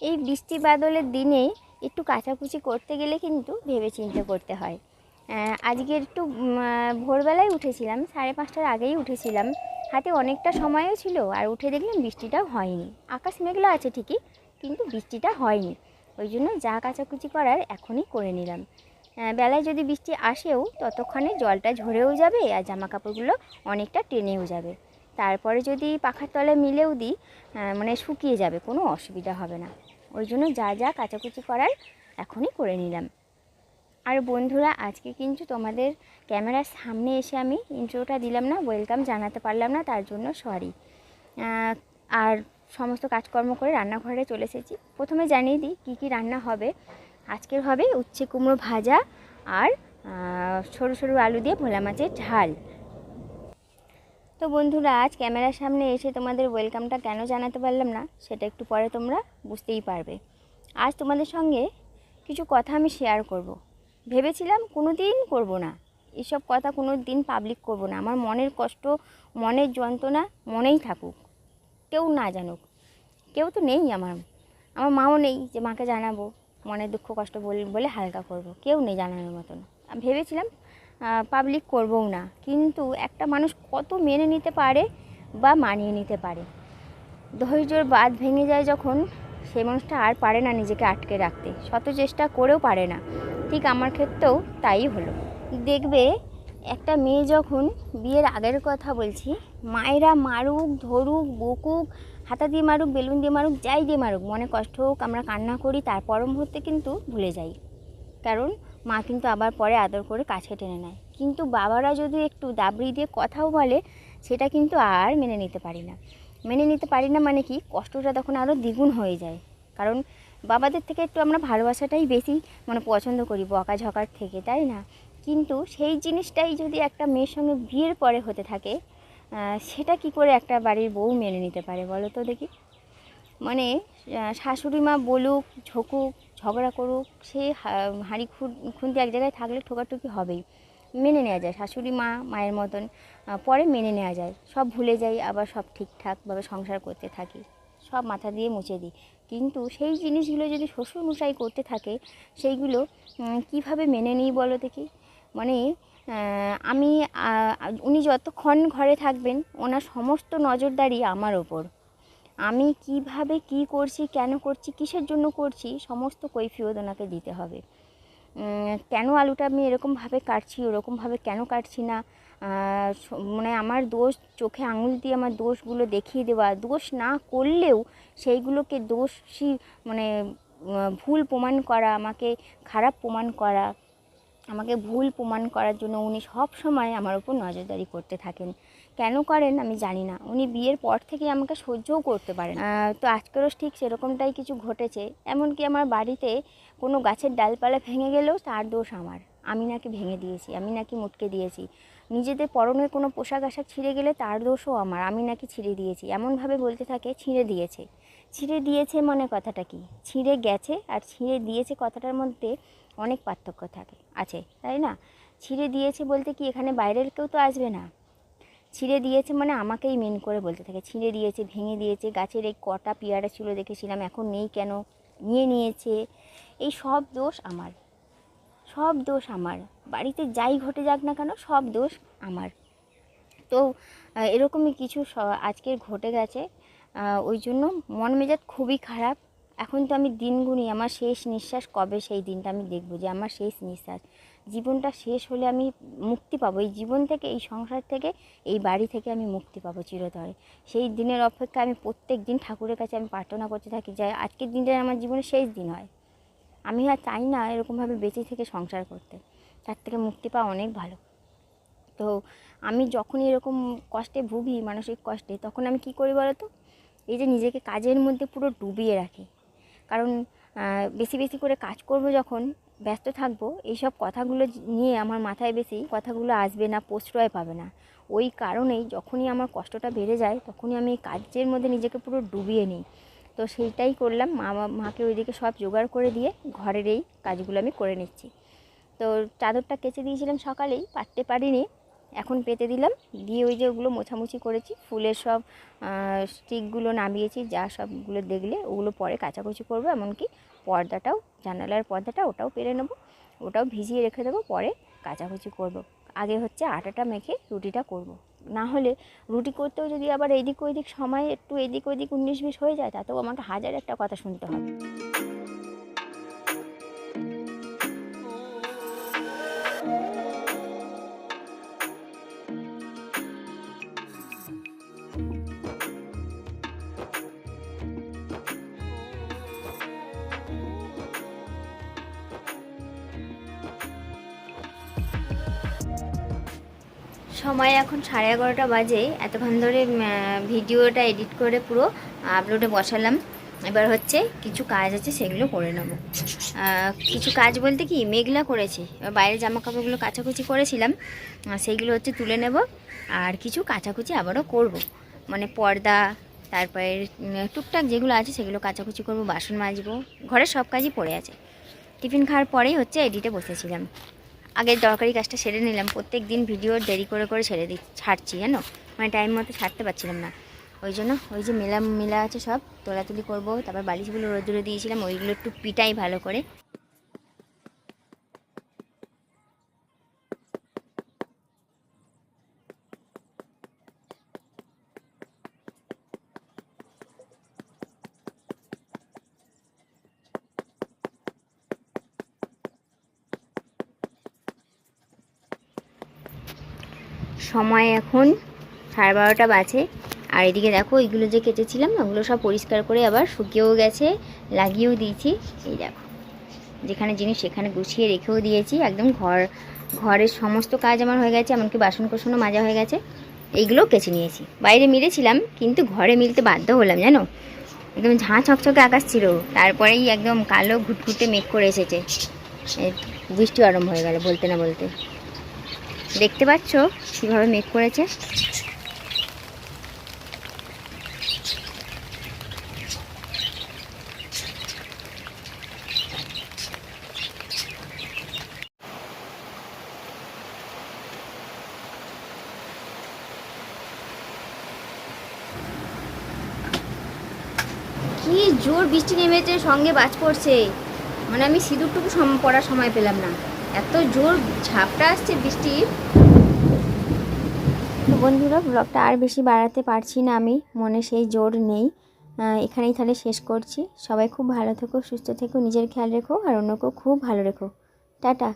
এই বৃষ্টি বাদলের দিনে একটু কাচাকুচি করতে গেলে কিন্তু ভেবে চিন্তে করতে হয়। আজকে একটু ভোরবেলায় উঠেছিলাম, সাড়ে পাঁচটার আগেই উঠেছিলাম। হাতে অনেকটা সময়ও ছিল আর উঠে দেখলাম বৃষ্টিটাও হয়নি। আকাশ মেঘলা আছে ঠিকই, কিন্তু বৃষ্টিটা হয়নি। ওই জন্য যা কাচাকুচি করার এখনই করে নিলাম। বেলায় যদি বৃষ্টি আসেও, ততক্ষণে জলটা ঝরেও যাবে আর জামা কাপড়গুলো অনেকটা টেনেও যাবে। তারপরে যদি পাখার তলায় মিলেও দিই মানে শুকিয়ে যাবে, কোনো অসুবিধা হবে না। ওই জন্য যা যা কাচাকুচি করার এখনই করে নিলাম। আর বন্ধুরা, আজকে কিন্তু তোমাদের ক্যামেরার সামনে এসে আমি ইন্ট্রোটা দিলাম না, ওয়েলকাম জানাতে পারলাম না, তার জন্য সরি। আর সমস্ত কাজকর্ম করে রান্নাঘরে চলে এসেছি। প্রথমে জানিয়ে দিই কী কী রান্না হবে। আজকের হবে উচ্ছে কুমড়ো ভাজা আর সরু সরু আলু দিয়ে ভোলা মাছের ঝাল। তো বন্ধুরা, আজ ক্যামেরার সামনে এসে তোমাদের ওয়েলকামটা কেন জানাতে পারলাম না, সেটা একটু পরে তোমরা বুঝতেই পারবে। আজ তোমাদের সঙ্গে কিছু কথা আমি শেয়ার করব। ভেবেছিলাম কোনো দিন করব না, এসব কথা কোনো দিন পাবলিক করব না। আমার মনের কষ্ট, মনের যন্ত্রণা মনেই থাকুক, কেউ না জানুক। কেউ তো নেই আমার আমার মাও নেই যে মাকে জানাব, মনের দুঃখ কষ্ট বল হালকা করব, কেউ নেই জানানোর মতন। ভেবেছিলাম পাবলিক করবও না। কিন্তু একটা মানুষ কত মেনে নিতে পারে বা মানিয়ে নিতে পারে? ধৈর্যর বাদ ভেঙে যায় যখন সেই মানুষটা আর পারে না নিজেকে আটকে রাখতে। শত চেষ্টা করেও পারে না। ঠিক আমার ক্ষেত্রেও তাই হলো। দেখবে, একটা মেয়ে যখন বিয়ের আগের কথা বলছি, মায়েরা মারুক, ধরুক, বকুক, হাতা দিয়ে মারুক, বেলুন দিয়ে মারুক, যাই দিয়ে মারুক, মনে কষ্ট হোক, আমরা কান্না করি তার পর মুহূর্তে কিন্তু ভুলে যাই। কারণ মা কিন্তু আবার পরে আদর করে কাছে টেনে নেয়। কিন্তু বাবারা যদি একটু দাবড়ি দিয়ে কথাও বলে, সেটা কিন্তু আর মেনে নিতে পারি না। মেনে নিতে পারি না মানে কি? কষ্টটা তখন আরও দ্বিগুণ হয়ে যায়। কারণ বাবাদের থেকে একটু আমরা ভালোবাসাটাই বেশি মানে পছন্দ করি, বকাঝকার থেকে, তাই না? কিন্তু সেই জিনিসটাই যদি একটা মেয়ের সঙ্গে বিয়ের পরে হতে থাকে সেটা কি করে একটা বাড়ির বউ মেনে নিতে পারে বলো তো দেখি? মানে শাশুড়ি মা বলুক, ঝোঁকুক ঝগড়া করুক, সে হাঁড়ি খুন- খুন্তি এক জায়গায় থাকলে ঠোকাঠুকি হবেই। মেনে নেওয়া যায়, শাশুড়ি মা, মায়ের মতন পরে মেনে নেওয়া যায়। সব ভুলে যাই, আবার সব ঠিকঠাকভাবে সংসার করতে থাকি। সব মাথা দিয়ে মুছে দিই। কিন্তু সেই জিনিসগুলো যদি শ্বশুর মশাই করতে থাকে, সেইগুলো কীভাবে মেনে নিই বলো দেখি? মানে আমি উনি যতক্ষণ ঘরে থাকবেন, ওনার সমস্ত নজরদারি আমার ওপর। আমি কীভাবে কি করছি, কেন করছি, কিসের জন্য করছি, সমস্ত কৈফিয়ত ওনাকে দিতে হবে। কেন আলুটা আমি এরকমভাবে কাটছি ওরকমভাবে কেন কাটছি না? মানে আমার দোষ, চোখে আঙুল দিয়ে আমার দোষগুলো দেখিয়ে দেওয়া, দোষ না করলেও সেইগুলোকে দোষী মানে ভুল প্রমাণ করা, আমাকে খারাপ প্রমাণ করা, আমাকে ভুল প্রমাণ করার জন্য উনি সব সময় আমার উপর নজরদারি করতে থাকেন। কেন করেন আমি জানি না। উনি বিয়ের পর থেকে আমাকে সহ্যও করতে পারেন। তো আজকেরও ঠিক সেরকমটাই কিছু ঘটেছে। এমনকি আমার বাড়িতে কোনো গাছের ডালপালা ভেঙে গেলেও তার দোষ আমার। আমি নাকি ভেঙে দিয়েছি, আমি নাকি মুটকে দিয়েছি। নিজেদের পরনের কোনো পোশাক আশাক ছিঁড়ে গেলে তার দোষও আমার। আমি নাকি ছিঁড়ে দিয়েছি, এমনভাবে বলতে থাকে, ছিঁড়ে দিয়েছে। ছিঁড়ে দিয়েছে মানে কথাটা কি? ছিঁড়ে গেছে আর ছিঁড়ে দিয়েছে কথাটার মধ্যে অনেক পার্থক্য থাকে। আছে, তাই না? ছিঁড়ে দিয়েছে বলতে কি এখানে বাইরের কেউ তো আসবে না? ছিঁড়ে দিয়েছে মানে আমাকেই মেন করে বলতে থাকে। ছিঁড়ে দিয়েছে, ভেঙে দিয়েছে, গাছের এই কটা পেয়ারা ছিল দেখেছিলাম, এখন নেই কেন? নিয়ে নিয়েছে। এই সব দোষ আমার। সব দোষ আমার। বাড়িতে যাই ঘটে যাক না কেন, সব দোষ আমার। তো এরকমই কিছু আজকের ঘটে গেছে। ওই জন্য মন মেজাজ খুবই খারাপ। এখন তো আমি দিন গুনি, আমার শেষ নিঃশ্বাস কবে সেই দিনটা আমি দেখব যে আমার শেষ নিঃশ্বাস। জীবনটা শেষ হলে আমি মুক্তি পাবো। এই জীবন থেকে, এই সংসার থেকে, এই বাড়ি থেকে আমি মুক্তি পাবো চিরতরে। সেই দিনের অপেক্ষা আমি প্রত্যেক দিন ঠাকুরের কাছে আমি প্রার্থনা করতে থাকি যে, আজকের দিনটা আমার জীবনের শেষ দিন হয়। আমি আর চাই না এরকমভাবে বেঁচে থেকে সংসার করতে। তার থেকে মুক্তি পাওয়া অনেক ভালো। তো আমি যখনই এরকম কষ্টে ভুগি, মানসিক কষ্টে, তখন আমি কি করি বলো তো এই যে নিজেকে কাজের মধ্যে পুরো ডুবিয়ে রাখি। কারণ বেশি বেশি করে কাজ করব যখন ব্যস্ত থাকব, এইসব কথাগুলো নিয়ে আমার মাথায় বেশি কথাগুলো আসবে না, প্রশ্রয় পাবে না। ওই কারণেই যখনই আমার কষ্টটা বেড়ে যায়, তখনই আমি কাজের মধ্যে নিজেকে পুরো ডুবিয়ে নিই। তো সেইটাই করলাম মা মাকে ওইদিকে সব জোগাড় করে দিয়ে ঘরের এই কাজগুলো আমি করে নিচ্ছি। তো চাদরটা কেচে দিয়েছিলাম সকালেই পারতে পারিনি, এখন পেতে দিলাম, দিয়ে ওই যে ওগুলো মোছামুছি করেছি, ফুলের সব স্টিকগুলো নামিয়েছি, যা সবগুলো দেখলে ওগুলো পরে কাচাকুচি করব, এমনকি পর্দাটাও, জানালার পর্দাটা ওটাও পেরে নেব, ওটাও ভিজিয়ে রেখে দেবো, পরে কাচাকুচি করব। আগে হচ্ছে আটাটা মেখে রুটিটা করব। না হলে রুটি করতেও যদি আবার এদিক ওইদিক সময় একটু এদিক ওইদিক উনিশ বিশ হয়ে যায়, তাতেও আমাকে হাজার একটা কথা শুনতে হবে সময় এখন সাড়ে এগারোটা বাজে। এতক্ষণ ধরে ভিডিওটা এডিট করে পুরো আপলোডে বসালাম। এবার হচ্ছে কিছু কাজ আছে, সেগুলো করে নেব। কিছু কাজ বলতে কি, মেঘলা করেছে। বাইরে জামা কাপড়গুলো কাচাকুচি করেছিলাম। সেইগুলো হচ্ছে তুলে নেব। আর কিছু কাচাকুচি আবারও করব। মানে পর্দা, তারপরে টুকটাক যেগুলো আছে, সেগুলো কাচাকুচি করব, বাসন মাজবো। ঘরের সব কাজই পড়ে আছে। টিফিন খাওয়ার পরেই হচ্ছে এডিটে বসেছিলাম। আগের দরকারি কাজটা সেরে নিলাম। প্রত্যেক দিন ভিডিও দেরি করে করে ছেড়ে দিই ছাড়ছি, জানো? মানে টাইম মতো ছাড়তে পারছিলাম না। ওই জন্য ওই যে মেলা মেলা আছে সব, তোলাতুলি করব, তারপর বালিশগুলো রোদ্দুরে দিয়েছিলাম, ওইগুলো একটু পিটাই ভালো করে। সময় এখন সাড়ে বারোটা বাজে। আর এদিকে দেখো এইগুলো যে কেটেছিলাম ওগুলো সব পরিষ্কার করে আবার শুকিয়েও গেছে, লাগিয়েও দিয়েছি। এই দেখো, যেখানে জিনিস সেখানে গুছিয়ে রেখেও দিয়েছি। একদম ঘর, ঘরের সমস্ত কাজ আমার হয়ে গেছে, এমনকি বাসন কোসনও মাজা হয়ে গেছে। এইগুলোও কেচে নিয়েছি। বাইরে মিলেছিলাম, কিন্তু ঘরে মিলতে বাধ্য হলাম, জানো? একদম ঝাঁ ছকছকে আকাশ ছিল। তারপরেই একদম কালো ঘুটঘুটে মেঘ করে এসেছে। বৃষ্টি আরম্ভ হয়ে গেল, বলতে না বলতে। দেখতে পাচ্ছ কীভাবে মেঘ করেছে? কি জোর বৃষ্টি নেমেছে, সঙ্গে বাজ পড়ছে। মানে আমি সিঁদুরটুকু পড়ার সময় পেলাম না। এত জোর ঝাপটা আসছে বৃষ্টি। বন্ধুরা ব্লগটা আর বেশি বাড়াতে পারছি না আমি, মনে সেই জোর নেই। এখানেই তাহলে শেষ করছি। সবাই খুব ভালো থেকো, সুস্থ থেকো, নিজের খেয়াল রেখো, আর অন্যকেও খুব ভালো রেখো। টাটা।